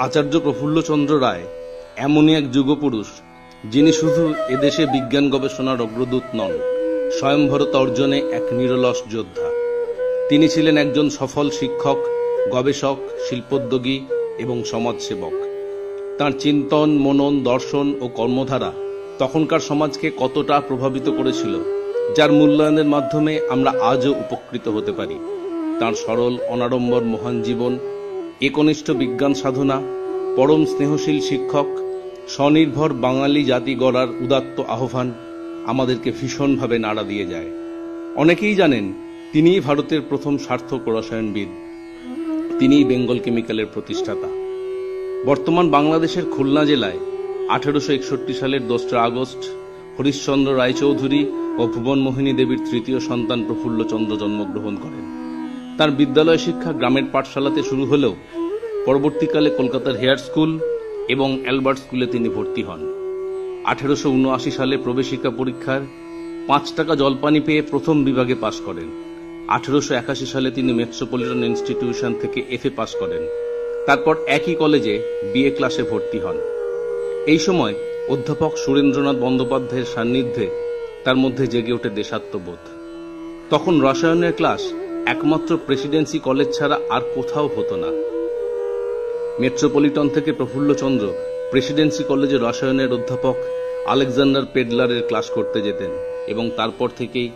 আচার্য প্রফুল্লচন্দ্র রায় এমনই এক যুগপুরুষ, যিনি শুধু এদেশে বিজ্ঞান গবেষণার অগ্রদূত নন, স্বয়ংভরত অর্জনে এক নিরলস যোদ্ধা। তিনি ছিলেন একজন সফল শিক্ষক, গবেষক, শিল্পোদ্যোগী এবং সমাজসেবক। তার চিন্তন, মনন, দর্শন ও কর্মধারা তখনকার সমাজকে কতটা প্রভাবিত করেছিল, যার মূল্যায়নের মাধ্যমে আমরা আজও উপকৃত হতে পারি। তার সরল, অনাড়ম্বর, মহান জীবন, একনিষ্ঠ বিজ্ঞান সাধনা পরম স্নেহশীল শিক্ষক, স্বনির্ভর বাঙালি জাতি গড়ার উদাত্ত আহ্বান আমাদেরকে ভীষণভাবে নাড়া দিয়ে যায়। অনেকেই জানেন, তিনিই ভারতের প্রথম সার্থক রসায়নবিদ। তিনিই বেঙ্গল কেমিক্যালের প্রতিষ্ঠাতা। বর্তমান বাংলাদেশের খুলনা জেলায় আঠারোশো একষট্টি সালের দোসরা আগস্ট, হরিশ্চন্দ্র রায়চৌধুরী ও ভুবনমোহিনী দেবীর তৃতীয় সন্তান প্রফুল্লচন্দ্র জন্মগ্রহণ করেন। তার বিদ্যালয় শিক্ষা গ্রামের পাঠশালাতে শুরু হলেও পরবর্তীকালে কলকাতার হেয়ার স্কুল এবং অ্যালবার্ট স্কুলে তিনি ভর্তি হন। আঠেরোশো উনআশি সালে প্রবেশিকা পরীক্ষার পাঁচ টাকা জলপানি পেয়ে প্রথম বিভাগে পাশ করেন। আঠেরোশো একাশি সালে তিনি মেট্রোপলিটন ইনস্টিটিউশন থেকে এফএ পাশ করেন। তারপর একই কলেজে বিএ ক্লাসে ভর্তি হন। এই সময় অধ্যাপক সুরেন্দ্রনাথ বন্দ্যোপাধ্যায়ের সান্নিধ্যে তার মধ্যে জেগে ওঠে দেশাত্মবোধ। তখন রসায়নের ক্লাস একমাত্র প্রেসিডেন্সি কলেজ ছাড়া আর কোথাও হতো না। মেট্রোপলিটন থেকে প্রফুল্লচন্দ্র প্রেসিডেন্সি কলেজে রসায়নের অধ্যাপক আলেকজান্ডার পেডলারের ক্লাস করতে যেতেন এবং তারপর থেকেই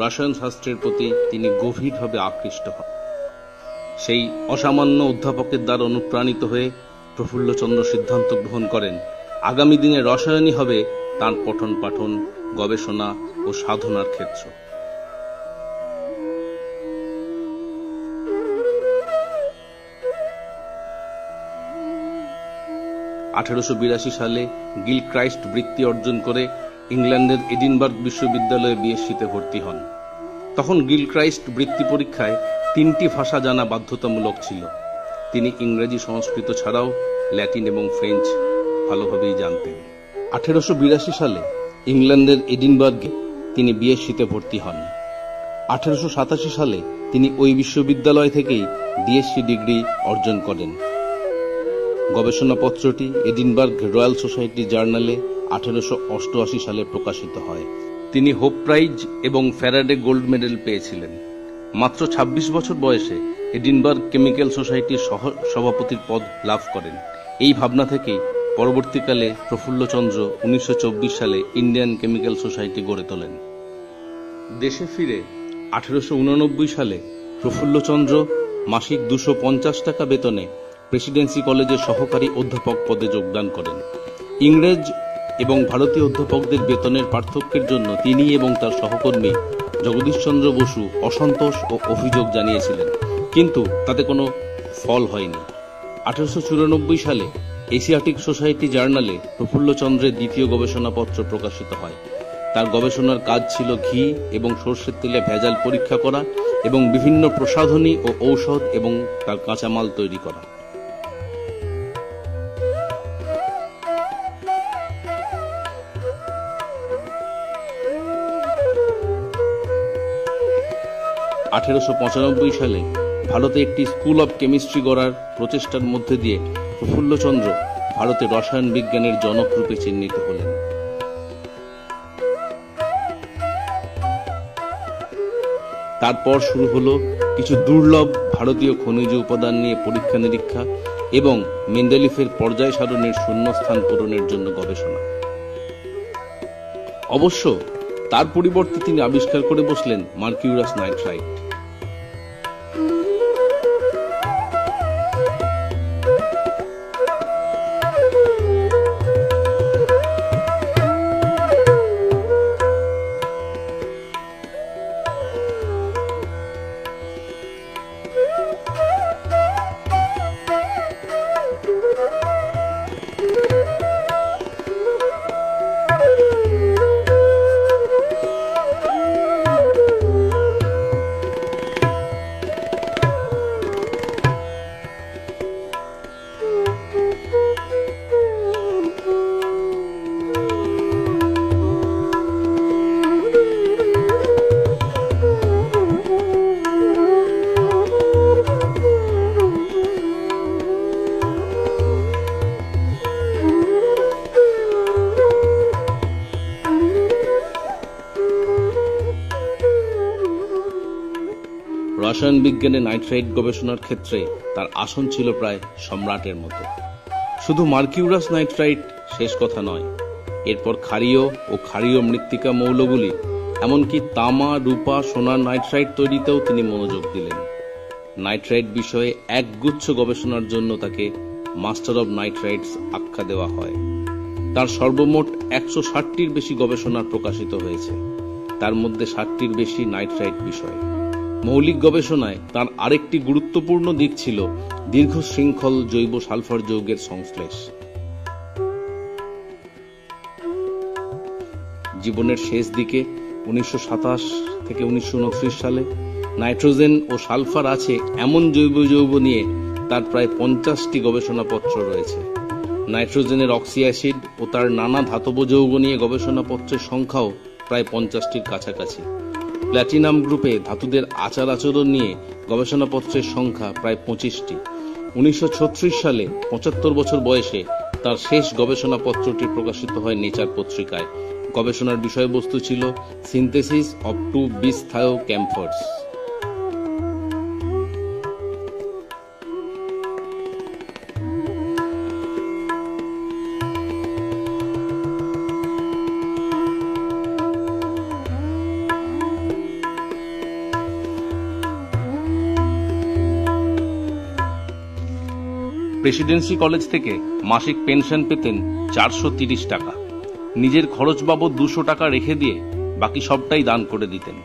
রসায়ন শাস্ত্রের প্রতি তিনি গভীরভাবে আকৃষ্ট হন। সেই অসামান্য অধ্যাপকের দ্বারা অনুপ্রাণিত হয়ে প্রফুল্লচন্দ্র সিদ্ধান্ত গ্রহণ করেন, আগামী দিনে রসায়নই হবে তার পঠন পাঠন গবেষণা ও সাধনার ক্ষেত্র। আঠারোশো বিরাশি সালে গিল ক্রাইস্ট বৃত্তি অর্জন করে ইংল্যান্ডের এডিনবার্গ বিশ্ববিদ্যালয়ে বিএসসিতে ভর্তি হন। তখন গিল ক্রাইস্ট বৃত্তি পরীক্ষায় তিনটি ভাষা জানা বাধ্যতামূলক ছিল। তিনি ইংরেজি, সংস্কৃত ছাড়াও ল্যাটিন এবং ফ্রেঞ্চ ভালোভাবেই জানতেন। আঠেরোশো বিরাশি সালে ইংল্যান্ডের এডিনবার্গে তিনি বিএসসিতে ভর্তি হন। আঠেরোশো সাতাশি সালে তিনি ওই বিশ্ববিদ্যালয় থেকেই ডিএসসি ডিগ্রি অর্জন করেন। গবেষণাপত্রটি এডিনবার্গ রয়্যাল সোসাইটি জার্নালে আঠেরোশো অষ্টআশি সালে প্রকাশিত হয়। তিনি হোপ প্রাইজ এবং ফ্যারাডে গোল্ড মেডেল পেয়েছিলেন। মাত্র ২৬ বছর বয়সে এডিনবার্গ কেমিক্যাল সোসাইটির সহ সভাপতির পদ লাভ করেন। এই ভাবনা থেকেই পরবর্তীকালে প্রফুল্লচন্দ্র উনিশশো চব্বিশ সালে ইন্ডিয়ান কেমিক্যাল সোসাইটি গড়ে তোলেন। দেশে ফিরে আঠেরোশো সালে প্রফুল্লচন্দ্র মাসিক দুশো টাকা বেতনে প্রেসিডেন্সি কলেজের সহকারী অধ্যাপক পদে যোগদান করেন। ইংরেজ এবং ভারতীয় অধ্যাপকদের বেতনের পার্থক্যের জন্য তিনি এবং তার সহকর্মী জগদীশচন্দ্র বসু অসন্তোষ ও অভিযোগ জানিয়েছিলেন। কিন্তু তাতে কোনো ফল হয়নি। আঠারোশো চুরানব্বই সালে এশিয়াটিক সোসাইটি জার্নালে প্রফুল্লচন্দ্রের দ্বিতীয় গবেষণাপত্র প্রকাশিত হয়। তার গবেষণার কাজ ছিল ঘি এবং সর্ষের তেলে ভেজাল পরীক্ষা করা এবং বিভিন্ন প্রসাধনী ও ঔষধ এবং তার কাঁচামাল তৈরি করা। আঠেরোশো পঁচানব্বই সালে ভারতে একটি স্কুল অব কেমিস্ট্রি গড়ার প্রচেষ্টার মধ্যে দিয়ে প্রফুল্লচন্দ্র ভারতে রসায়ন বিজ্ঞানের জনক রূপে চিহ্নিত হলেন। তারপর শুরু হলো কিছু দুর্লভ ভারতীয় খনিজ উপাদান নিয়ে পরীক্ষা নিরীক্ষা এবং মেন্ডেলিফের পর্যায় সারণীর শূন্যস্থান পূরণের জন্য গবেষণা। অবশ্য তার পরিবর্তে তিনি আবিষ্কার করে বসলেন মার্কিউরাস নাইট্রাইট। রসায়ন বিজ্ঞানে নাইট্রাইট গবেষণার ক্ষেত্রে তার আসন ছিল প্রায় সম্রাটের মতো। শুধু মার্কিউরাস নাইট্রাইট শেষ কথা নয়, এরপর ক্ষারীয় ও ক্ষারীয় মৃত্তিকা মৌলগুলি, এমনকি তামা, রূপা, সোনার নাইট্রাইট তৈরিতেও তিনি মনোযোগ দিলেন। নাইট্রাইট বিষয়ে একগুচ্ছ গবেষণার জন্য তাকে মাস্টার অব নাইট্রাইটস আখ্যা দেওয়া হয়। তার সর্বমোট একশো ষাটটির বেশি গবেষণা প্রকাশিত হয়েছে। তার মধ্যে ষাটটির বেশি নাইট্রাইট বিষয়। মৌলিক গবেষণায় তার আরেকটি গুরুত্বপূর্ণ দিক ছিল দীর্ঘ শৃঙ্খল জৈব সালফার যৌগের সংশ্লেষ। জীবনের শেষ দিকে উনিশশো থেকে উনিশশো সালে নাইট্রোজেন ও সালফার আছে এমন জৈব যৌগ নিয়ে তার প্রায় পঞ্চাশটি গবেষণাপত্র রয়েছে। নাইট্রোজেনের অক্সি অ্যাসিড ও তার নানা ধাতব যৌগ নিয়ে গবেষণাপত্রের সংখ্যাও প্রায় পঞ্চাশটির কাছাকাছি। প্ল্যাটিনাম গ্রুপে ধাতুদের আচার আচরণ নিয়ে গবেষণাপত্রের সংখ্যা প্রায় পঁচিশটি। উনিশশো ছত্রিশ সালে পঁচাত্তর বছর বয়সে তার শেষ গবেষণাপত্রটি প্রকাশিত হয় নেচার পত্রিকায়। গবেষণার বিষয়বস্তু ছিল সিনথেসিস অব টু বিস্থায়ো ক্যাম্ফার্স প্রেসিডেন্সি কলেজ থেকে মাসিক পেনশন পেতেন চারশো তিরিশ টাকা। নিজের খরচ বাবদ দুশো টাকা রেখে দিয়ে বাকি সবটাই দান করে দিতেন।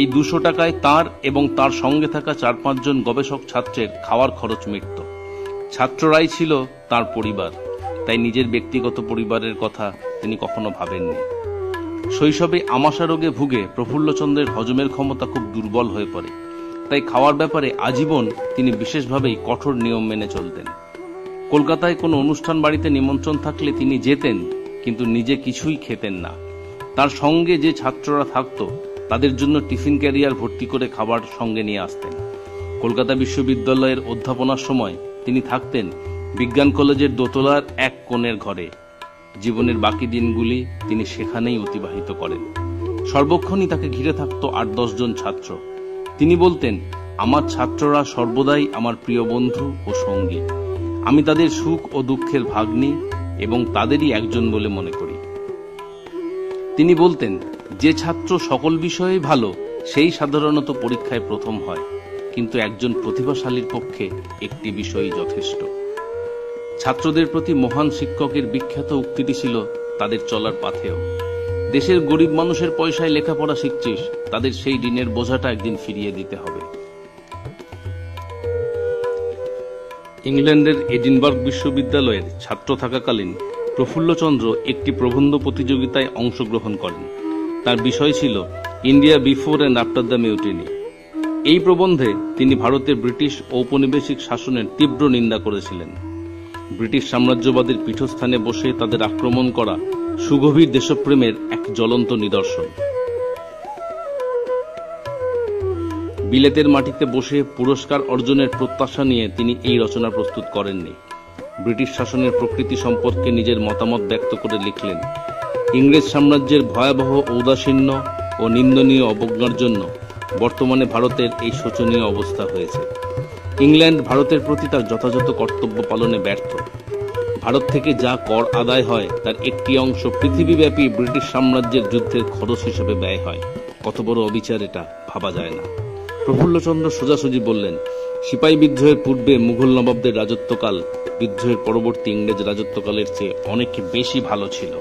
এই দুশো টাকায় তার এবং তার সঙ্গে থাকা চার পাঁচজন গবেষক ছাত্রের খাওয়ার খরচ মিটত। ছাত্ররাই ছিল তার পরিবার, তাই নিজের ব্যক্তিগত পরিবারের কথা তিনি কখনো ভাবেননি। শৈশবে আমাশা রোগে ভুগে প্রফুল্লচন্দ্রের হজমের ক্ষমতা খুব দুর্বল হয়ে পড়ে, তাই খাওয়ার ব্যাপারে আজীবন তিনি বিশেষভাবেই কঠোর নিয়ম মেনে চলতেন। কলকাতায় কোনো অনুষ্ঠান বাড়িতে নিমন্ত্রণ থাকলে তিনি যেতেন, কিন্তু নিজে কিছুই খেতেন না। তার সঙ্গে যে ছাত্ররা থাকত, তাদের জন্য টিফিন ক্যারিয়ার ভর্তি করে খাবার সঙ্গে নিয়ে আসতেন। কলকাতা বিশ্ববিদ্যালয়ের অধ্যাপনার সময় তিনি থাকতেন বিজ্ঞান কলেজের দোতলার এক কোণের ঘরে। জীবনের বাকি দিনগুলি তিনি সেখানেই অতিবাহিত করেন। সর্বক্ষণই তাকে ঘিরে থাকত আট জন ছাত্র। তিনি বলতেন, আমার ছাত্ররা সর্বদাই আমার প্রিয় বন্ধু ও সঙ্গী। আমি তাদের সুখ ও দুঃখের ভাগ নিই এবং তাদেরই একজন বলে মনে করি। তিনি বলতেন, যে ছাত্র সকল বিষয়ে ভালো, সেই সাধারণত পরীক্ষায় প্রথম হয়, কিন্তু একজন প্রতিভাশালীর পক্ষে একটি বিষয়ই যথেষ্ট। ছাত্রদের প্রতি মহান শিক্ষকের বিখ্যাত উক্তিটি ছিল, তাদের চলার পাথেও। দেশের গরিব মানুষের পয়সায় লেখাপড়া শিখছিস, তাদের সেই ঋণের বোঝাটা একদিন ফিরিয়ে দিতে হবে। ইংল্যান্ডের এডিনবার্গ বিশ্ববিদ্যালয়ের ছাত্র থাকাকালীন প্রফুল্লচন্দ্র একটি প্রবন্ধ প্রতিযোগিতায় অংশগ্রহণ করেন। তার বিষয় ছিল India before and after the mutiny. এই প্রবন্ধে তিনি ভারতের ব্রিটিশ ঔপনিবেশিক শাসনের তীব্র নিন্দা করেছিলেন। ব্রিটিশ সাম্রাজ্যবাদের পীঠস্থানে বসে তাদের আক্রমণ করা সুগভীর দেশপ্রেমের এক জ্বলন্ত নিদর্শন। বিলেতের মাটিতে বসে পুরস্কার অর্জনের প্রত্যাশা নিয়ে তিনি এই রচনা প্রস্তুত করেননি। ব্রিটিশ শাসনের প্রকৃতি সম্পর্কে নিজের মতামত ব্যক্ত করে লিখলেন, ইংরেজ সাম্রাজ্যের ভয়াবহ ঔদাসীন্য ও নিন্দনীয় অবজ্ঞার জন্য বর্তমানে ভারতের এই শোচনীয় অবস্থা হয়েছে। ইংল্যান্ড ভারতের প্রতি তার যথাযথ কর্তব্য পালনে ব্যর্থ। ভারত থেকে যা কর আদায় হয় তার একটি অংশ পৃথিবীব্যাপী ব্রিটিশ সাম্রাজ্যের যুদ্ধের খরচ হিসেবে ব্যয় হয়। কত বড় অবিচার এটা, ভাবা যায় না। প্রফুল্লচন্দ্র সোজাসুজি বললেন সিপাহী বিদ্রোহের পূর্বে মুঘল নবাবদের রাজত্বকাল বিদ্রোহের পরবর্তী ইংরেজ রাজত্বকালের চেয়ে অনেক বেশি ভালো ছিল।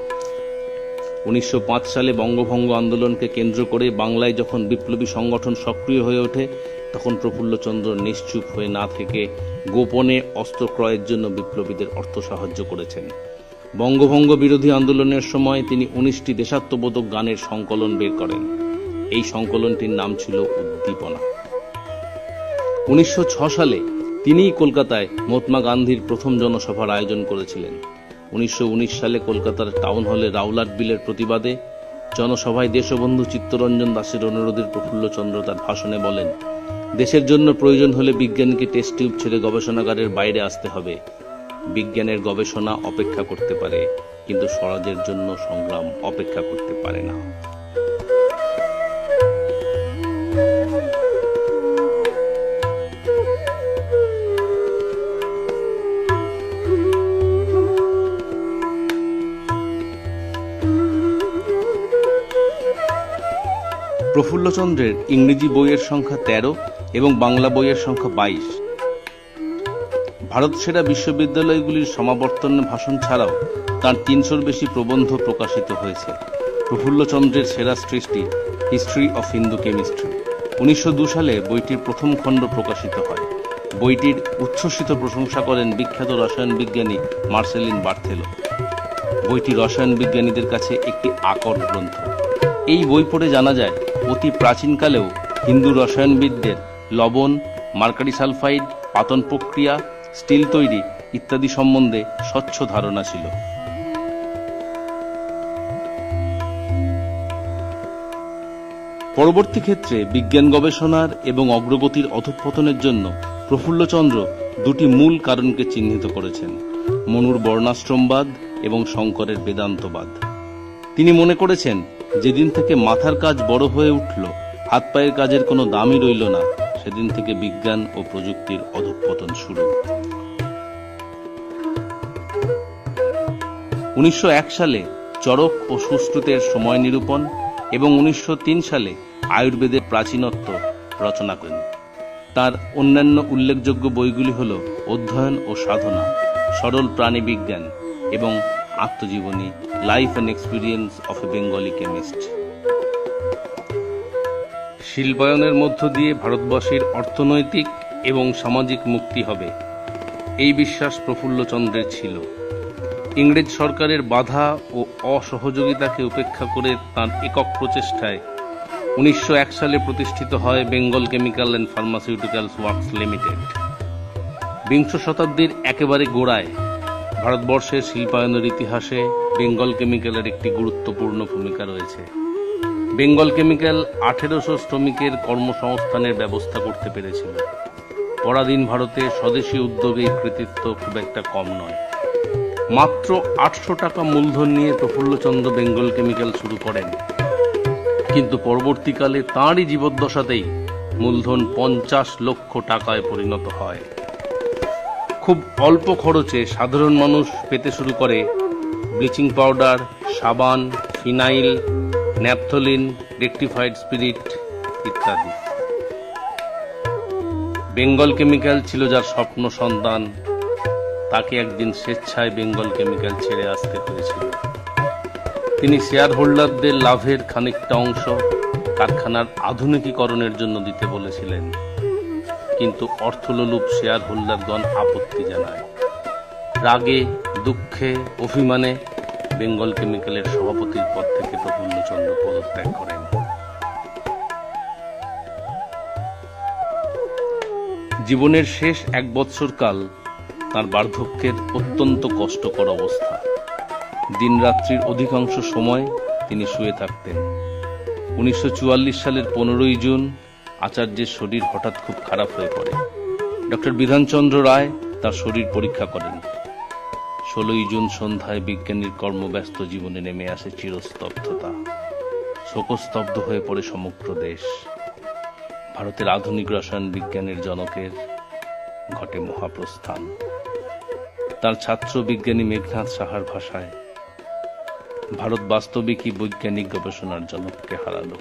উনিশশো পাঁচ সালে বঙ্গভঙ্গ আন্দোলনকে কেন্দ্র করে বাংলায় যখন বিপ্লবী সংগঠন সক্রিয় হয়ে ওঠে, তখন প্রফুল্লচন্দ্র নিশ্চুপ হয়ে না থেকে গোপনে অস্ত্র ক্রয়ের জন্য বিপ্লবীদের অর্থ সাহায্য করেছেন। বঙ্গভঙ্গ বিরোধী আন্দোলনের সময় তিনি উনিশটি দেশাত্মবোধক গানের সংকলন বের করেন। এই সংকলনটির নাম ছিল উদ্দীপনা। উনিশশো সালে তিনিই কলকাতায় মহাত্মা গান্ধীর প্রথম জনসভার আয়োজন করেছিলেন। উনিশশো উনিশ সালে কলকাতার টাউন হলে রাউলাট বিলের প্রতিবাদে জনসভায় দেশবন্ধু চিত্তরঞ্জন দাসের অনুরোধের প্রফুল্লচন্দ্র তার ভাষণে বলেন, দেশের জন্য প্রয়োজন হলে বিজ্ঞানীকে টেস্ট টিউব ছেড়ে গবেষণাগারের বাইরে আসতে হবে। বিজ্ঞানের গবেষণা অপেক্ষা করতে পারে, কিন্তু স্বরাজের জন্য সংগ্রাম অপেক্ষা করতে পারে না। প্রফুল্লচন্দ্রের ইংরেজি বইয়ের সংখ্যা তেরো এবং বাংলা বইয়ের সংখ্যা বাইশ। ভারত সেরা বিশ্ববিদ্যালয়গুলির সমাবর্তন ভাষণ ছাড়াও তার তিনশোর বেশি প্রবন্ধ প্রকাশিত হয়েছে। প্রফুল্লচন্দ্রের সেরা সৃষ্টি হিস্ট্রি অফ হিন্দু কেমিস্ট্রি। উনিশশো সালে বইটির প্রথম খণ্ড প্রকাশিত হয়। বইটির উচ্ছ্বসিত প্রশংসা করেন বিখ্যাত রসায়ন বিজ্ঞানী মার্সেলিন বার্থেলো। বইটি রসায়ন বিজ্ঞানীদের কাছে একটি আকর গ্রন্থ। এই বই পড়ে জানা যায় অতি প্রাচীনকালেও হিন্দু রসায়নবিদদের লবণ, মার্কারি সালফাইড, পাতন প্রক্রিয়া, স্টিল তৈরি ইত্যাদি সম্বন্ধে স্বচ্ছ ধারণা ছিল। পরবর্তী ক্ষেত্রে বিজ্ঞান গবেষণার এবং অগ্রগতির অধঃপতনের জন্য প্রফুল্লচন্দ্র দুটি মূল কারণকে চিহ্নিত করেছেন, মনুর বর্ণাশ্রমবাদ এবং শঙ্করের বেদান্তবাদ। তিনি মনে করেছেন যেদিন থেকে মাথার কাজ বড় হয়ে উঠল, হাত পায়ের কাজের কোনো দামই রইল না, সেদিন থেকে বিজ্ঞান ও প্রযুক্তির অধঃপতন শুরু। উনিশশো এক সালে চরক ও সুশ্রুতের সময় নিরূপণ এবং উনিশশো তিন সালে আয়ুর্বেদের প্রাচীনত্ব রচনা করেন। তার অন্যান্য উল্লেখযোগ্য বইগুলি হল অধ্যয়ন ও সাধনা, সরল প্রাণী বিজ্ঞান এবং আত্মজীবনী life and experience of a Bengali chemist শিল্পায়নের মধ্য দিয়ে ভারতবর্ষের অর্থনৈতিক এবং সামাজিক মুক্তি হবে। এই বিশ্বাস প্রফুল্লচন্দ্রের ছিল। ইংরেজ সরকারের বাধা ও অসহযোগিতাকে উপেক্ষা করে তার একক প্রচেষ্টায় উনিশশো এক সালে প্রতিষ্ঠিত হয় Bengal chemical and pharmaceuticals works limited বিংশ শতাব্দীর একেবারে গোড়ায় ভারতবর্ষের শিল্পায়নের ইতিহাসে বেঙ্গল কেমিক্যালের একটি গুরুত্বপূর্ণ ভূমিকা রয়েছে। বেঙ্গল কেমিক্যাল আঠেরোশো শ্রমিকের কর্মসংস্থানের ব্যবস্থা করতে পেরেছিল। পরাধীন ভারতে স্বদেশী উদ্যোগে কৃতিত্ব খুব একটা কম নয়। মাত্র আটশো টাকা মূলধন নিয়ে প্রফুল্লচন্দ্র বেঙ্গল কেমিক্যাল শুরু করেন। কিন্তু পরবর্তীকালে তাঁরই জীবদ্দশাতেই মূলধন পঞ্চাশ লক্ষ টাকায় পরিণত হয়। খুব অল্প খরচে সাধারণ মানুষ পেতে শুরু করে ব্লিচিং পাউডার, সাবান, ফিনাইল, ন্যাপথলিন, রেকটিফাইড স্পিরিট ইত্যাদি। বেঙ্গল কেমিক্যাল ছিল যার স্বপ্ন সন্তান। তাকে একদিন স্বেচ্ছায় বেঙ্গল কেমিক্যাল ছেড়ে আসতে হয়েছিল। তিনি শেয়ার হোল্ডারদের লাভের খানিকটা অংশ কারখানার আধুনিকীকরণের জন্য দিতে বলেছিলেন। কিন্তু অর্থলোলুপ শেয়ার হোল্ডারগণ আপত্তি জানায়। রাগে, দুঃখে, অভিমানে বেঙ্গল কেমিক্যালের সভাপতির পদ থেকে প্রফুল্লচন্দ্র পদত্যাগ করেন। জীবনের শেষ এক বৎসর কাল তার বার্ধক্যের অত্যন্ত কষ্টকর অবস্থা। দিনরাত্রির অধিকাংশ সময় তিনি শুয়ে থাকতেন। উনিশশো চুয়াল্লিশ সালের পনেরোই জুন আচার্যের শরীর হঠাৎ খুব খারাপ হয়ে পড়ে। ডক্টর বিধানচন্দ্র রায় তার শরীর পরীক্ষা করেন। ষোলোই জুন সন্ধ্যায় বিজ্ঞানীর কর্মব্যস্ত জীবনে নেমে আসে চিরস্তব্ধতা। শোকস্তব্ধ হয়ে পড়ে সমগ্র দেশ। ভারতের আধুনিক রসায়ন বিজ্ঞানের জনকের ঘটে মহাপ্রস্থান। তার ছাত্র বিজ্ঞানী মেঘনাথ সাহার ভাষায়, ভারত বাস্তবিকই বৈজ্ঞানিক গবেষণার জনককে হারালো।